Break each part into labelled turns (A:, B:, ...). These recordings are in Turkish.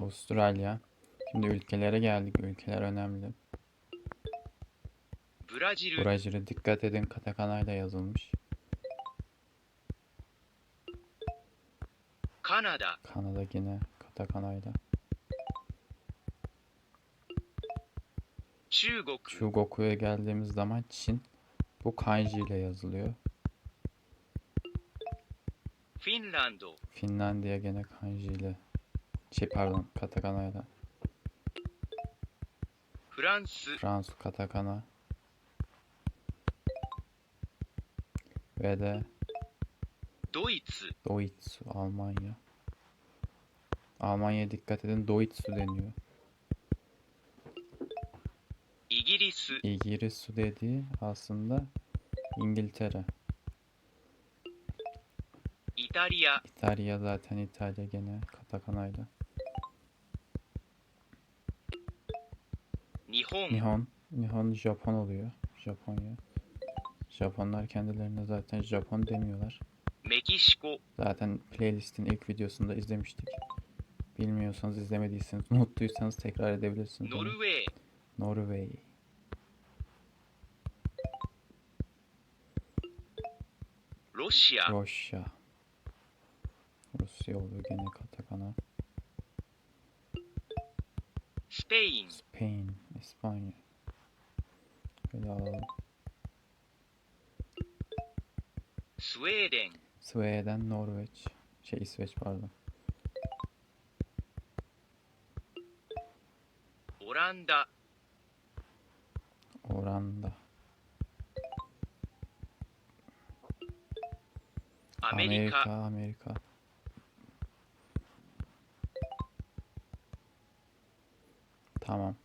A: Avustralya. Şimdi ülkelere geldik. Ülkeler önemli. Bracil. Dikkat edin katakanayla yazılmış.
B: Kanada.
A: Kanada yine katakanayla.
B: Chugoku.
A: Chugoku'ya geldiğimiz zaman Çin. Bu kanji ile yazılıyor.
B: Finlando.
A: Finlandiya gene kanji ile şey pardon katakanayla.
B: Fransız.
A: Fransız katakana. Ve de
B: Deutsch.
A: Deutsch Almanya. Almanya dikkat edin Deutsch deniyor. İngiliz. İngiliz dediği aslında İngiltere.
B: İtalya.
A: İtalya zaten İtalya gene katakanayla.
B: Nihon.
A: Nihon. Nihon Japon oluyor. Japonya. Japonlar kendilerine zaten Japon demiyorlar.
B: Meksiko.
A: Zaten playlistin ilk videosunda izlemiştik. Bilmiyorsanız izlemediyseniz, unuttuysanız tekrar edebilirsiniz.
B: Norveç. Norveç. Rusya.
A: Rusya. Rusya oluyor gene katakana. Spain. İspanya. Şöyle alalım.
B: Sweden.
A: Sweden, Norveç. Şey İsveç pardon. Oranda.
B: Oranda.
A: Amerika, Amerika. Tamam.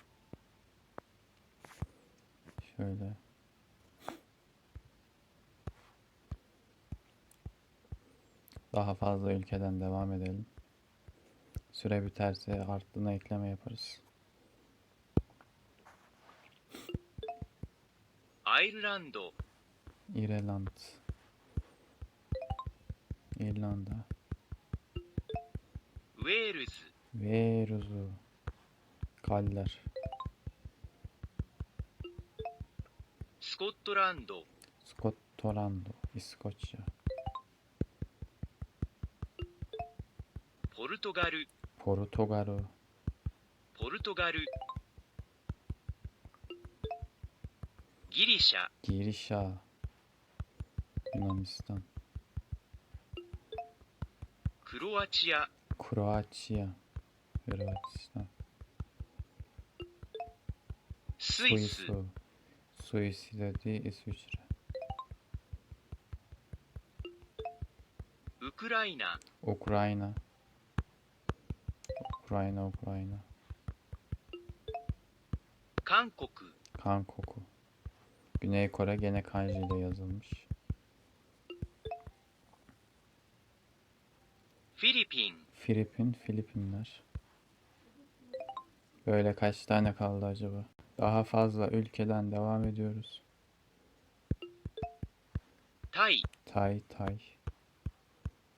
A: Daha fazla ülkeden devam edelim. Süre biterse arttığına ekleme yaparız.
B: Airlando.
A: İreland. İrlanda.
B: Wales.
A: Wales. Galler.
B: Scotland. Scotland. İskoçya. ポルト
A: ガル。
B: ポルトガル。ポルトガル。ギリシャ。
A: ギリシャ。
B: ユナミスタンクロアチア。
A: クロアチア。クロアチア。
B: スイス。
A: スイス。スイスイスラ
B: ウクライナ。
A: ウクライナ。Ukrayna, Ukrayna.
B: 韓国
A: Kankoku. Güney Kore gene kanji ile yazılmış.
B: フィリピン
A: Filipin, Filipinler. Böyle kaç tane kaldı acaba? Daha fazla ülkeden devam ediyoruz.
B: タイ
A: Tay, Tay.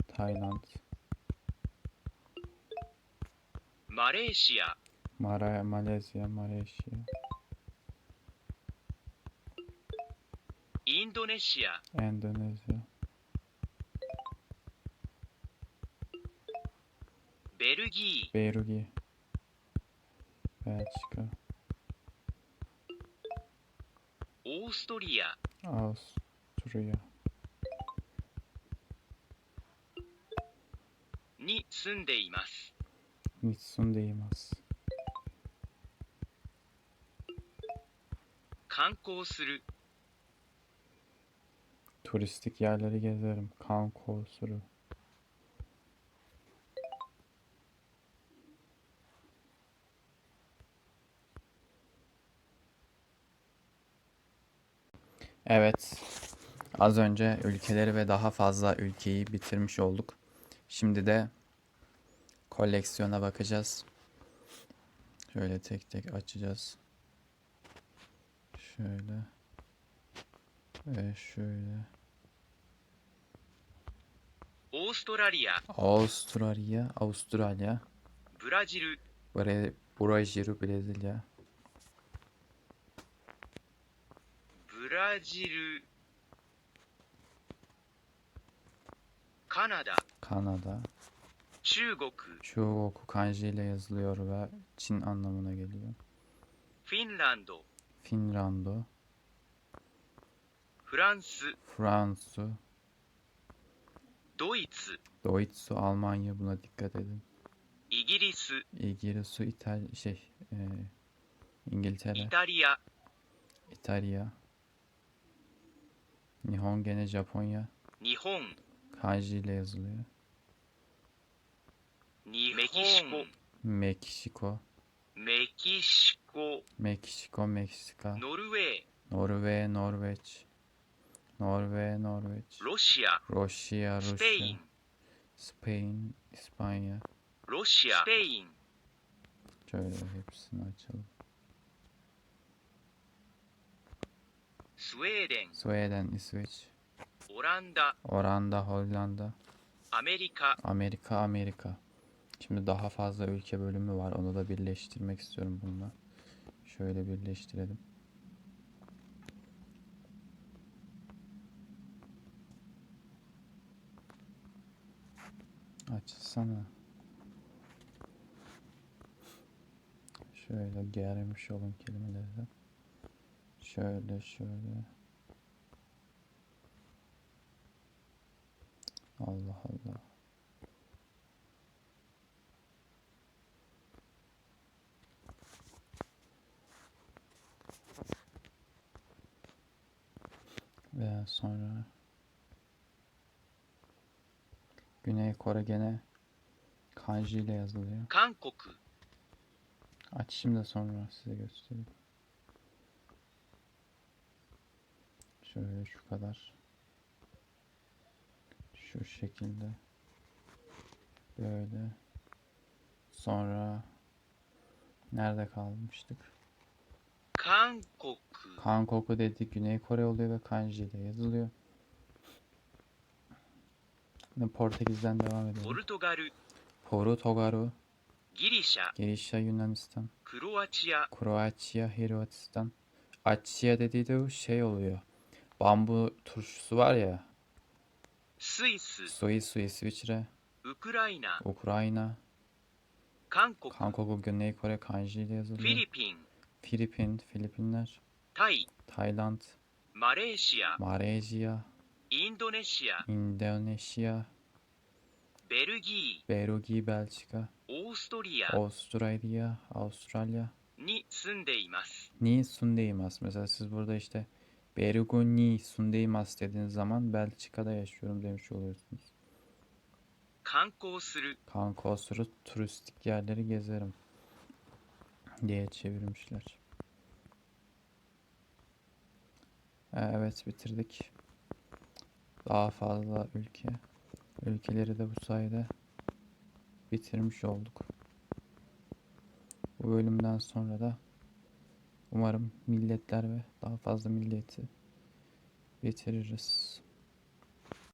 A: Tayland.
B: マレーシア。
A: マラマレーシアマレーシア。
B: インドネシア。
A: インドネシア。
B: ベルギ
A: ー。ベルギ
B: ー。ベチカオーストリア。
A: オーストリア。
B: に住んでいます。
A: Nitsun deyimas.
B: 観光する
A: Turistik yerleri gezerim. Kanko suru. Evet. Az önce ülkeleri ve daha fazla ülkeyi bitirmiş olduk. Şimdi de koleksiyona bakacağız. Şöyle tek tek açacağız. Şöyle. Ve şöyle. Avustralya. Avustralya.
B: Avustralya. Brazil.
A: Bre Brazil. Brezilya.
B: Brazil.
A: Kanada. Kanada. Çugoku. Çin anlamına geliyor. Finlando.
B: Finlando.
A: Fransu.
B: Fransu. Deutz.
A: Deutsu Almanya buna dikkat edin. İngiliz. İngiliz şey, e, İngiltere.
B: İtalya.
A: İtalya. Nihon Japonya. Kanji yazılıyor.
B: 日メキシコ
A: Meksiko,
B: メキシコ
A: Meksiko, Meksika,
B: ノルウェー
A: Norve, Norveç, Norve, Norveç,
B: ロシア
A: Rusya,
B: スペイ
A: Rusya,
B: ン
A: Spain, İspanya.
B: ロシアスペイン
A: Şöyle hepsini açalım.
B: スウェーデン
A: Sweden, İsveç,
B: オランダ
A: Oranda, Hollanda,
B: アメリカ
A: Amerika, Amerika. Şimdi daha fazla ülke bölümü var. Onu da birleştirmek istiyorum bununla. Şöyle birleştirelim. Açsana. Şöyle germiş olun kelimeleri. Şöyle şöyle. Allah Allah. Ve sonra Güney Kore gene kanji ile yazılıyor.
B: Kankoku.
A: Açayım da sonra size göstereyim. Şöyle şu kadar. Şu şekilde. Böyle. Sonra nerede kalmıştık? Kankoku. Hankoku dedik Güney Kore oluyor ve kanji ile yazılıyor. Portekiz'den devam edelim.
B: Portugaru. Portugaru. Girişa.
A: Girişa Yunanistan.
B: Kroatya.
A: Kroatya Hırvatistan. Açya dediği de şey oluyor. Bambu turşusu var ya.
B: Suis. Suis,
A: Suis, İsviçre. Ukrayna.
B: Ukrayna. Kankoku.
A: Kankoku Güney Kore kanji ile yazılıyor.
B: Filipin.
A: Filipin, Filipinler.
B: Tay,
A: Malezya, Malezya, Belçika,
B: オーストリア
A: Avustralya, Avustralya,
B: に住んでいます。
A: ni sundeymas. Mesela siz burada işte Berugo ni sundeymas dediğiniz zaman Belçika'da yaşıyorum demiş oluyorsunuz.
B: 観光する、
A: Kanka turistik yerleri gezerim diye çevirmişler. Evet bitirdik. Daha fazla ülke. Ülkeleri de bu sayede bitirmiş olduk. Bu bölümden sonra da umarım milletler ve daha fazla milleti bitiririz.